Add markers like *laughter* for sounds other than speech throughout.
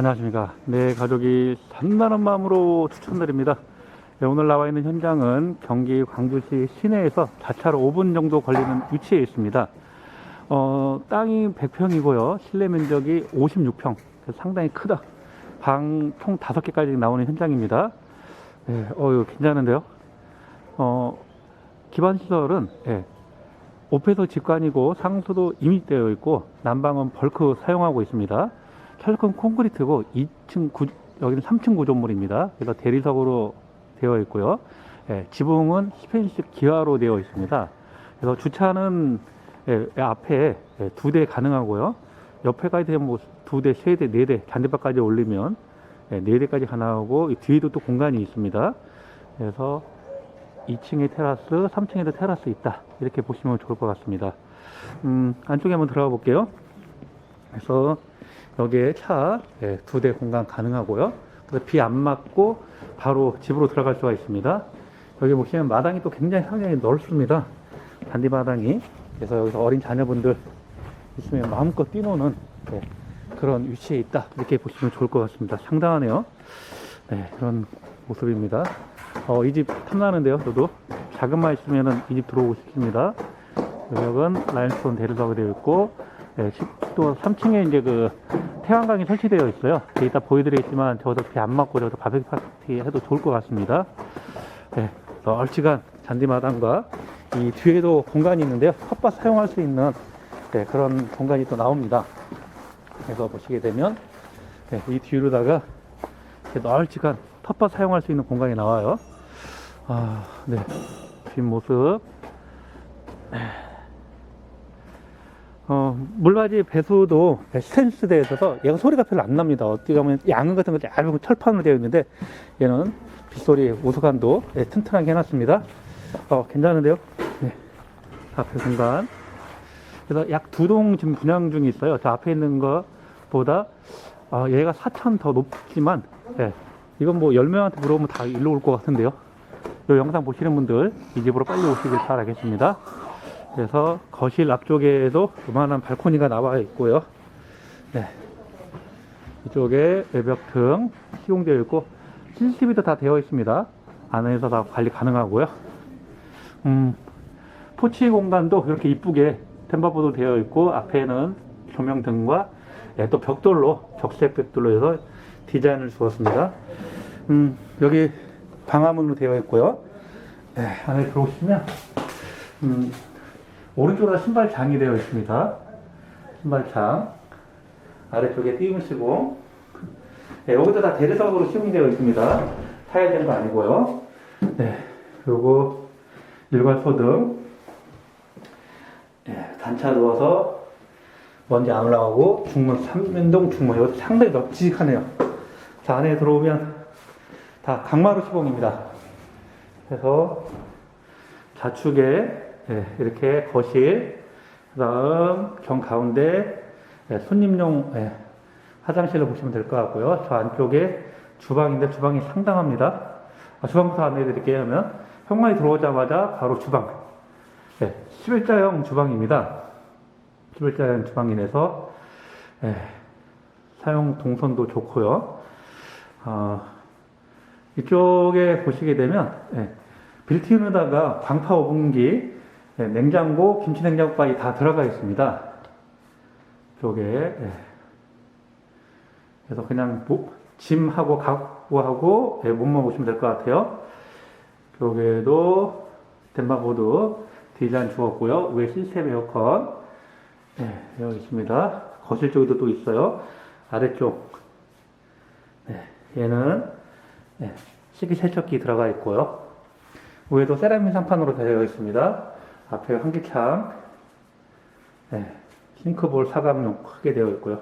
안녕하십니까. 내 가족이 산만한 마음으로 추천드립니다. 네, 오늘 나와 있는 현장은 경기 광주시 시내에서 자차로 5분 정도 걸리는 위치에 있습니다. 어, 땅이 100평이고요. 실내 면적이 56평. 상당히 크다. 방 총 5개까지 나오는 현장입니다. 네, 어유 괜찮은데요? 어, 기반 시설은 예, 오페소 직관이고 상수도 이미 되어 있고 난방은 벌크 사용하고 있습니다. 철근 콘크리트고 2층 구, 여기는 3층 구조물입니다. 그래서 대리석으로 되어 있고요. 예, 지붕은 스페인식 기와로 되어 있습니다. 그래서 주차는 예, 앞에 두대 가능하고요. 옆에까지 되면 뭐 두 대, 세 대, 네 대, 잔디밭까지 올리면 예, 네 대까지 가능하고 이 뒤에도 또 공간이 있습니다. 그래서 2층에 테라스, 3층에도 테라스 있다. 이렇게 보시면 좋을 것 같습니다. 음, 안쪽에 한번 들어가 볼게요. 그래서 여기에 차 두 대 공간 가능하고요. 그래서 비 안 맞고 바로 집으로 들어갈 수가 있습니다. 여기 보시면 마당이 또 굉장히 상당히 넓습니다. 잔디 마당이. 그래서 여기서 어린 자녀분들 있으면 마음껏 뛰노는 네, 그런 위치에 있다. 이렇게 보시면 좋을 것 같습니다. 상당하네요. 네, 그런 모습입니다. 어, 이 집 탐나는데요, 저도. 자금만 있으면은 이 집 들어오고 싶습니다. 여기는 라인스톤 대리석이 되어 있고, 네, 식- 또 3층에 이제 그 태양광이 설치되어 있어요. 이따 보여드리겠지만 저도 비 안 맞고 저도 바베큐 파티 해도 좋을 것 같습니다. 네, 널찍한 잔디마당과 이 뒤에도 공간이 있는데요. 텃밭 사용할 수 있는 네, 그런 공간이 또 나옵니다. 그래서 보시게 되면 네, 이 뒤로다가 이렇게 널찍한 텃밭 사용할 수 있는 공간이 나와요. 아, 네. 뒷모습. 어, 물바지 배수도 스탠스 되어 있어서 얘가 소리가 별로 안 납니다. 어떻게 보면 양은 같은 거 얇은 철판으로 되어 있는데 얘는 빗소리 우수관도 예, 튼튼하게 해놨습니다. 어, 괜찮은데요? 네. 앞에 공간. 그래서 약 두 동 지금 분양 중에 있어요. 저 앞에 있는 거보다 어, 얘가 4천 더 높지만 예, 이건 뭐 10명한테 물어보면 다 일로 올 것 같은데요. 이 영상 보시는 분들 이 집으로 빨리 오시길 바라겠습니다. 그래서 거실 앞쪽에도 요만한 발코니가 나와 있고요. 네. 이쪽에 외벽 등 시공되어 있고 CCTV도 다 되어 있습니다. 안에서 다 관리 가능하고요. 음, 포치 공간도 이렇게 이쁘게 템바보도 되어 있고 앞에는 조명 등과 예, 또 벽돌로 적색 벽돌로 해서 디자인을 주었습니다. 음, 여기 방화문으로 되어 있고요. 예, 안에 들어오시면 음, 오른쪽으로 신발장이 되어 있습니다. 신발장 아래쪽에 띄움 시공 네, 여기도 다 대리석으로 시공되어 있습니다. 타일된 거 아니고요. 네, 그리고 일괄 소등 네, 단차 누워서 먼지 안 올라가고 중문 3면동 중문 여기 상당히 널찍하네요. 자 안에 들어오면 다 강마루 시공입니다. 그래서 좌측에 예, 이렇게 거실, 그 다음 정 가운데 예, 손님용 예, 화장실을 보시면 될 것 같고요. 저 안쪽에 주방인데 주방이 상당합니다. 아, 주방부터 안내해 드릴게요. 하면 현관이 들어오자마자 바로 주방. 예, 11자형 주방입니다. 11자형 주방이라서 예, 사용 동선도 좋고요. 어, 이쪽에 보시게 되면 예, 빌트인에다가 광파 오븐기, 예, 냉장고, 김치 냉장고까지 다 들어가 있습니다. 쪽에 예. 그래서 그냥 뭐, 짐하고 갖고하고 예, 몸만 보시면 될 것 같아요. 쪽에도 덴마보드 디자인 주었고요. 위에 시스템 에어컨 예, 되어 있습니다. 거실 쪽에도 또 있어요. 아래쪽 네, 얘는 네, 식기세척기 들어가 있고요. 위에도 세라믹 상판으로 되어 있습니다. 앞에 환기창, 네, 싱크볼 사각용 크게 되어 있고요.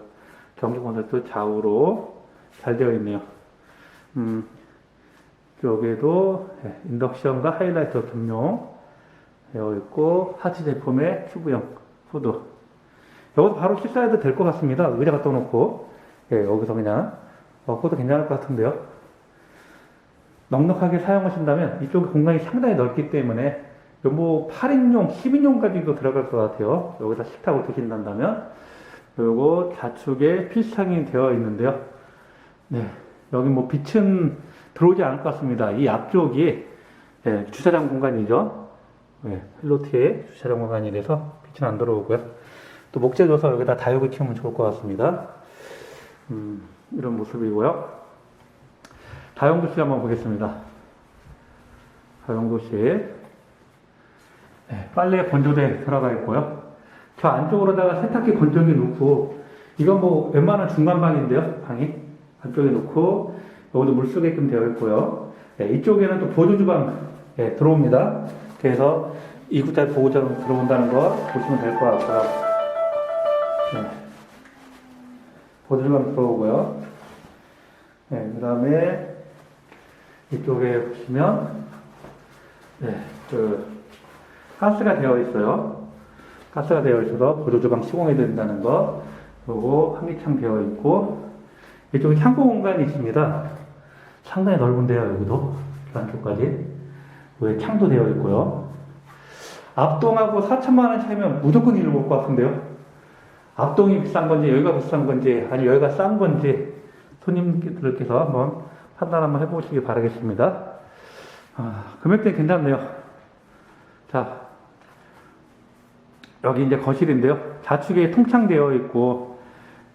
전기 콘센트 좌우로 잘 되어 있네요. 음, 쪽에도 네, 인덕션과 하이라이터 겸용 되어 있고 하치 제품의 큐브형 후드. 여기서 바로 식사해도 될 것 같습니다. 의자 갖다 놓고 예, 여기서 그냥 어, 그것도 괜찮을 것 같은데요. 넉넉하게 사용하신다면 이쪽 공간이 상당히 넓기 때문에 뭐 8인용, 10인용까지도 들어갈 것 같아요. 여기다 식탁을 드신다면 요거 좌측에 필상이 되어 있는데요. 네, 여기 뭐 빛은 들어오지 않을 것 같습니다. 이 앞쪽이 예, 주차장 공간이죠. 예, 힐로티의 주차장 공간이라서 빛은 안 들어오고요. 또 목재 줘서 여기다 다육을 키우면 좋을 것 같습니다. 음, 이런 모습이고요. 다용도실 한번 보겠습니다. 다용도실 네, 빨래 건조대 들어가 있고요. 저 안쪽으로다가 세탁기 건조기 놓고 이건 뭐 웬만한 중간방인데요. 방이 안쪽에 놓고 여기도 물 쓰게끔 되어 있고요. 네, 이쪽에는 또 보조주방 네, 들어옵니다. 그래서 이구짜리 보호자로 들어온다는 거 보시면 될 것 같고요. 네. 보조주방 들어오고요. 네, 그 다음에 이쪽에 보시면 네, 그 가스가 되어 있어요. 가스가 되어 있어서 보조 주방 시공이 된다는 거. 그리고 환기창 되어 있고 이쪽에 창고 공간이 있습니다. 상당히 넓은데요, 여기도 그 안쪽까지. 왜 창도 되어 있고요. 앞동하고 4천만 원 차이면 무조건 이를 볼것 같은데요. 앞동이 비싼 건지 여기가 비싼 건지 아니 여기가 싼 건지 손님들께서 한번 판단 한번 해보시기 바라겠습니다. 아, 금액대 괜찮네요. 자, 여기 이제 거실인데요. 좌측에 통창되어 있고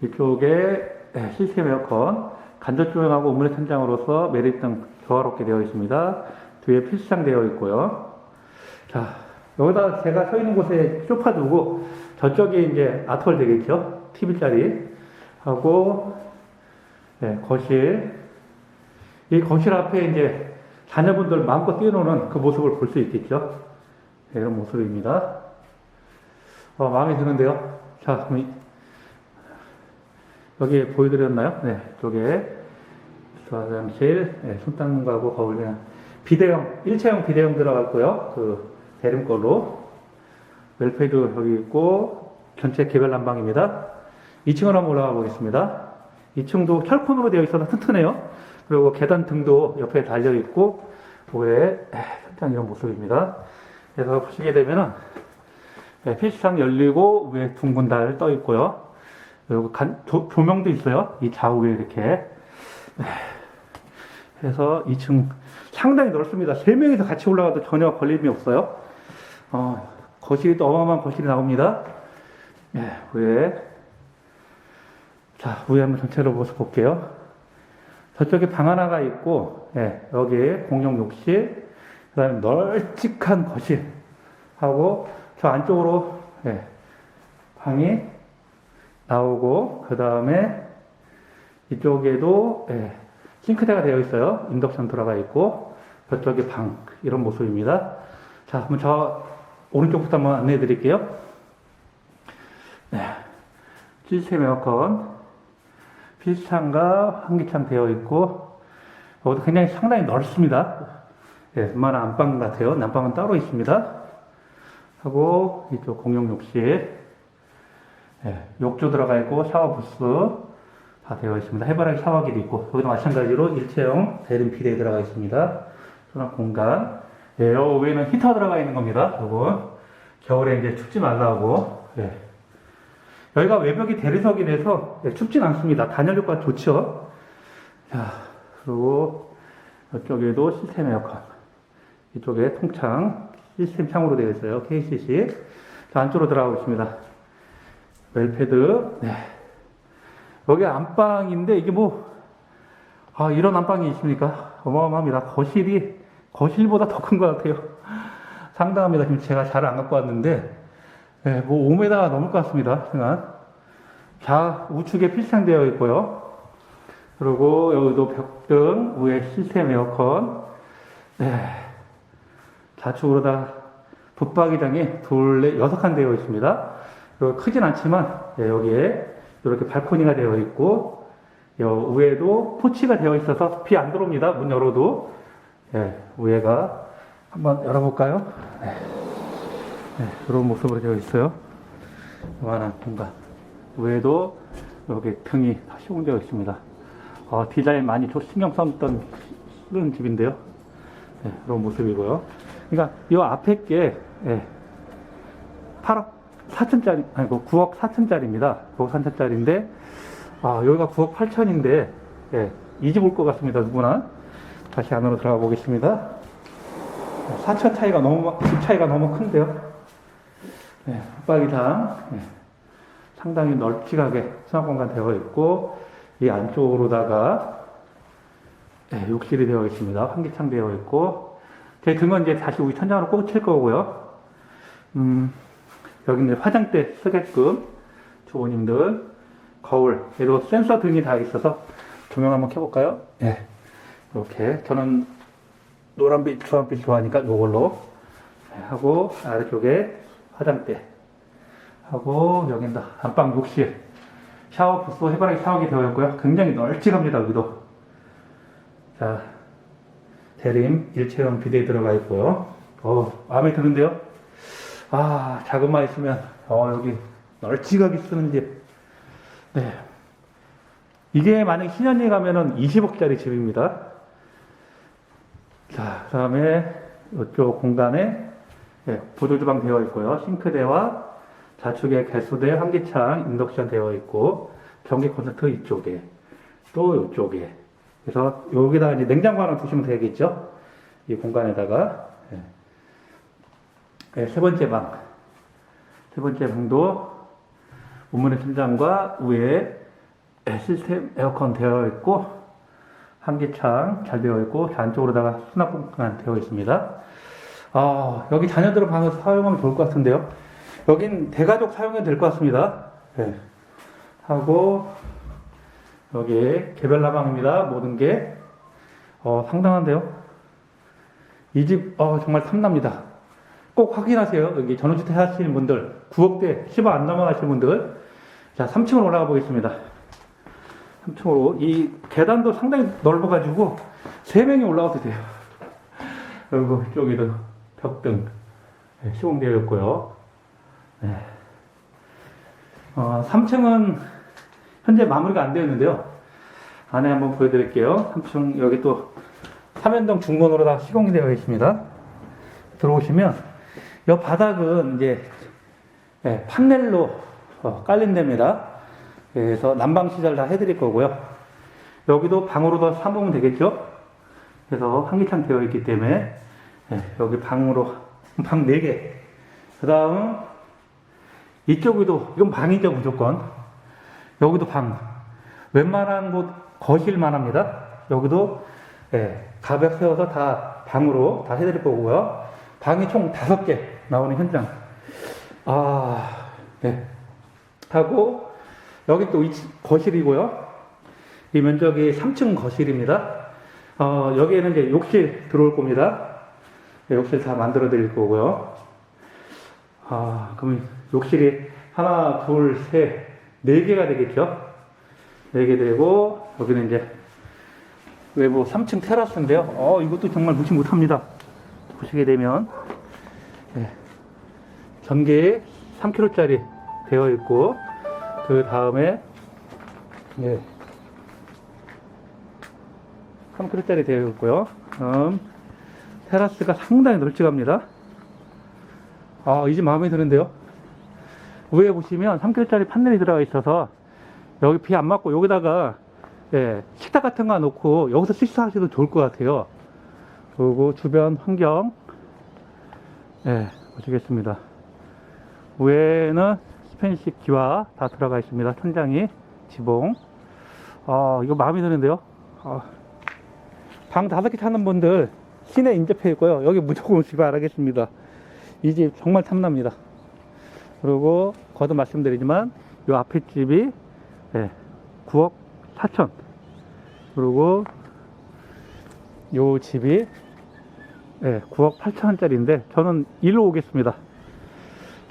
이쪽에 네, 시스템 에어컨, 간접 조명하고 우물의 천장으로서 매립 등 조화롭게 되어 있습니다. 뒤에 필수장 되어 있고요. 자, 여기다 제가 서 있는 곳에 소파 두고 저쪽에 이제 아트홀 되겠죠? TV 자리 하고 네, 거실. 이 거실 앞에 이제 자녀분들 마음껏 뛰어노는 그 모습을 볼 수 있겠죠? 네, 이런 모습입니다. 어, 마음에 드는데요. 자, 그럼 이- 여기 보여드렸나요? 네, 쪽에 화장실, 네, 손 닦는 거하고 거울이랑 비대형, 일체형 비대형 들어갔고요. 그 대림 걸로 웰페이도 여기 있고 전체 개별 난방입니다. 2층으로 한번 올라가 보겠습니다. 2층도 철콘으로 되어 있어서 튼튼해요. 그리고 계단 등도 옆에 달려 있고 위에 천장 이런 모습입니다. 그래서 보시게 되면은 네, 필수상 열리고 위에 둥근 달 떠 있고요. 그리고 간- 조, 조명도 있어요. 이 좌우에 이렇게. 네. 그래서 2층 상당히 넓습니다. 세 명이서 같이 올라가도 전혀 걸림이 없어요. 어, 거실이 또 어마어마한 거실이 나옵니다. 예, 위에. 자, 위에 한번 전체로 모습 볼게요. 저쪽에 방 하나가 있고, 예, 여기에 공용 욕실, 그 다음에 널찍한 거실, 하고, 저 안쪽으로, 예, 방이 나오고, 그 다음에 이쪽에도, 예, 싱크대가 되어 있어요. 인덕션 들어가 있고, 저쪽에 방, 이런 모습입니다. 자, 한번 저 오른쪽부터 한번 안내해 드릴게요. 네. 시스템 에어컨, 필창과 환기창 되어 있고, 여기도 굉장히 상당히 넓습니다. 예, 웬만한 안방 같아요. 난방은 따로 있습니다. 하고, 이쪽 공용 욕실, 예, 욕조 들어가 있고, 샤워 부스 다 되어 있습니다. 해바라기 샤워기도 있고, 여기도 마찬가지로 일체형 대림 비대에 들어가 있습니다. 수납 공간. 예, 요 위에는 히터 들어가 있는 겁니다. 요거. 겨울에 이제 춥지 말라고. 예. 여기가 외벽이 대리석이라서 예, 춥진 않습니다. 단열 효과 좋죠. 자, 그리고 이쪽에도 시스템 에어컨. 이쪽에 통창, 시스템 창으로 되어 있어요. KCC. 자, 안쪽으로 들어가고 있습니다. 웰패드. 네. 여기 안방인데 이게 뭐, 아, 이런 안방이 있습니까? 어마어마합니다. 거실이 거실보다 더 큰 것 같아요. 상당합니다. 지금 제가 잘 안 갖고 왔는데, 네, 뭐 5m가 넘을 것 같습니다. 생각. 자, 우측에 필상되어 있고요. 그리고 여기도 벽등, 위에 시스템 에어컨. 네. 좌측으로 다 붙박이장이 둘, 넷, 여섯 칸 되어 있습니다. 크진 않지만, 예, 여기에 이렇게 발코니가 되어 있고, 여 위에도 포치가 되어 있어서 비 안 들어옵니다. 문 열어도. 예, 위에가 한번 열어볼까요? 네. 네, 이런 모습으로 되어 있어요. 요만한 공간. 위에도 여기 평이 다 시공되어 있습니다. 어, 디자인 많이 좀 신경 썼던 그런 집인데요. 네, 이런 모습이고요. 그러니까 이 앞에 게 예, 8억 4천짜리 아니고 9억 4천짜리입니다. 9억 4천짜리인데 아, 여기가 9억 8천인데 예, 이집 올 것 같습니다. 누구나. 다시 안으로 들어가 보겠습니다. 4천 차이가 너무, 집 차이가 너무 큰데요. 네, 붙박이장. 네, 상당히 널찍하게 수납 공간 되어 있고, 이 안쪽으로다가, 네, 욕실이 되어 있습니다. 환기창 되어 있고, 제 등은 이제 다시 우리 천장으로 꽂힐 거고요. 음, 여기 이제 화장대 쓰게끔 주부님들 거울 얘도 센서 등이 다 있어서 조명 한번 켜볼까요? 네. 이렇게 저는 노란빛, 주황빛 좋아하니까 이걸로 하고 아래쪽에 화장대 하고 여기는 안방 욕실 샤워 부스 해바라기 샤워기 되어 있고요. 굉장히 널찍합니다 여기도. 자 대림 일체형 비대 들어가 있고요. 어 마음에 드는데요. 아 자금만 있으면 어 여기 널찍하게 쓰는 집. 네. 이게 만약 신현리 가면은 20억짜리 집입니다. 자, 그 다음에 이쪽 공간에 예, 보조주방 되어 있고요. 싱크대와 좌측에 개수대, 환기창, 인덕션 되어 있고 전기 콘센트 이쪽에 또 이쪽에 그래서 여기다가 이제 냉장고 하나 두시면 되겠죠. 이 공간에다가 예. 예, 세 번째 방, 세 번째 방도 우문의 천장과 위에 시스템 에어컨 되어 있고 환기창 잘 되어 있고 안쪽으로다가 수납 공간 되어 있습니다. 아, 여기 자녀들은 방을 사용하면 좋을 것 같은데요. 여긴 대가족 사용해도 될 것 같습니다. 네. 하고 여기 개별 나방입니다. 모든 게 어, 상당한데요. 이 집 어, 정말 탐납니다. 꼭 확인하세요. 여기 전원주택 하시는 분들 9억대 10억 안 넘어가시는 분들 자 3층으로 올라가 보겠습니다. 3층으로 이 계단도 상당히 넓어가지고 3명이 올라가도 돼요. 그리고 이쪽에도 벽등 네, 시공되어 있고요. 네. 어, 3층은 현재 마무리가 안 되었는데요. 안에 한번 보여드릴게요. 3층 여기 또 삼연동 중문으로 다 시공이 되어 있습니다. 들어오시면 이 바닥은 이제 네, 판넬로 어, 깔린 데입니다. 그래서 난방 시설 다 해드릴 거고요. 여기도 방으로 더 삼으면 되겠죠? 그래서 환기창 되어 있기 때문에 네, 여기 방으로 *laughs* 방 4개. 그 다음 이쪽에도 이건 방이죠 무조건. 여기도 방. 웬만한 곳 거실만 합니다. 여기도 예, 가벽 세워서 다 방으로 다 해드릴 거고요. 방이 총 다섯 개 나오는 현장. 아, 네. 하고, 여기 또 거실이고요. 이 면적이 3층 거실입니다. 어, 여기에는 이제 욕실 들어올 겁니다. 네, 욕실 다 만들어 드릴 거고요. 아, 그러면 욕실이 하나, 둘, 셋, 네 개가 되겠죠? 네개 되고, 여기는 이제 외부 3층 테라스인데요. 어, 이것도 정말 무시 못합니다. 보시게 되면, 예, 전기 3kg짜리 되어 있고, 그 다음에, 예, 3kg짜리 되어 있고요. 음, 테라스가 상당히 널찍합니다. 아, 이 집 마음에 드는데요. 위에 보시면 3kg짜리 판넬이 들어가 있어서 여기 비 안 맞고 여기다가 예, 식탁 같은 거 놓고 여기서 식사하셔도 좋을 것 같아요. 그리고 주변 환경 예, 보시겠습니다. 위에는 스페니식 기와 다 들어가 있습니다. 천장이 지붕. 아, 이거 마음에 드는데요. 아, 방 다섯 개 찾는 분들 시내 인접해 있고요. 여기 무조건 오시기 바라겠습니다. 이 집 정말 탐납니다. 그리고 거듭 말씀드리지만 이 앞에 집이 예, 9억 4천 그리고 요 집이 예, 9억 8천원짜리인데 저는 일로 오겠습니다.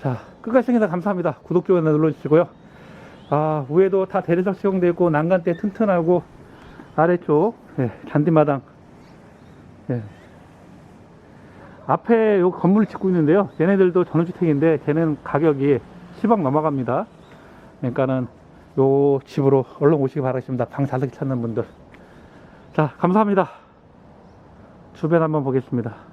자 끝까지 시청해서 감사합니다. 구독 좋아요 눌러주시고요. 아 위에도 다 대리석 시공되어 있고 난간대 튼튼하고 아래쪽 예, 잔디마당 예. 앞에 요 건물을 짓고 있는데요. 얘네들도 전원주택인데 걔는 가격이 10억 넘어갑니다. 그러니까는 요 집으로 얼른 오시기 바라겠습니다. 방개 찾는 분들. 자, 감사합니다. 주변 한번 보겠습니다.